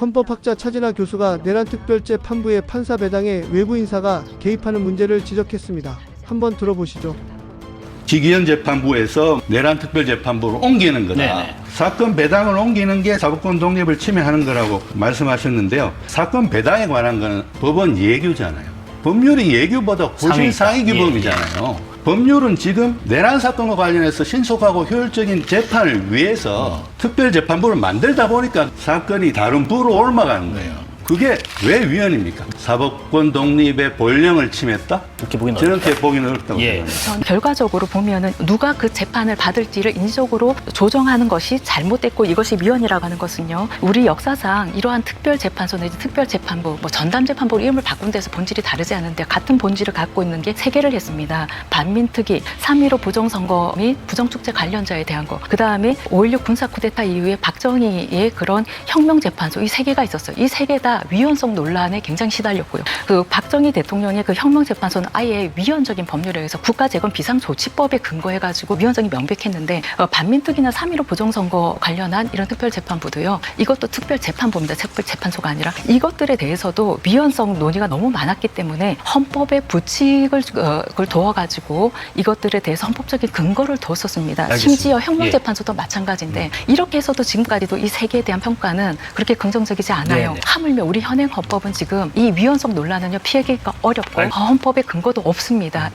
헌법학자 차진아 교수가 내란특별재판부의 판사 배당에 외부 인사가 개입하는 문제를 지적했습니다. 한번 들어보시죠. 지기현 재판부에서 내란 특별재판부로 옮기는 거다. 네네. 사건 배당을 옮기는 게 사법권 독립을 침해하는 거라고 말씀하셨는데요. 사건 배당에 관한 거는 법원 예규잖아요. 법률이 예규보다 훨씬. 상위 규범이잖아요. 법률은 지금 내란 사건과 관련해서 신속하고 효율적인 재판을 위해서 특별재판부를 만들다 보니까 사건이 다른 부로 옮아가는 거예요. 그게 왜 위헌입니까? 사법권 독립의 본령을 침했다? 이렇게 보기는 저는 그렇게 보기는 어렵다고 예. 생각합니다. 전 결과적으로 보면은 누가 그 재판을 받을지를 인위적으로 조정하는 것이 잘못됐고 이것이 위헌이라고 하는 것은요. 우리 역사상 이러한 특별 재판소 내지 특별 재판부, 뭐 전담 재판부 이름을 바꾼 데서 본질이 다르지 않은데 같은 본질을 갖고 있는 게 세 개를 했습니다. 반민특위, 3.15 부정선거 및 부정축제 관련자에 대한 거. 그 다음에 5.16 군사 쿠데타 이후에 박정희의 그런 혁명재판소 이 세 개가 있었어요. 이 세 개 다 위헌성 논란에 굉장히 시달렸고요. 그 박정희 대통령의 그 혁명재판소는 아예 위헌적인 법률에 의해서 국가재건 비상조치법에 근거해가지고 위헌성이 명백했는데 어, 반민특위나 3.15 부정선거 관련한 이런 특별재판부도요. 이것도 특별재판부입니다. 특별재판소가 아니라 이것들에 대해서도 위헌성 논의가 너무 많았기 때문에 헌법에 부칙을 어, 그걸 두어가지고 이것들에 대해서 헌법적인 근거를 두었었습니다. 알겠습니다. 심지어 혁명재판소도 마찬가지인데 이렇게 해서도 지금까지도 이세 개에 대한 평가는 그렇게 긍정적이지 않아요. 네네. 하물며 우리 현행 헌법은 지금 이 위헌성 논란은요 피하기가 어렵고 알- 헌법의 근거도 없습니다.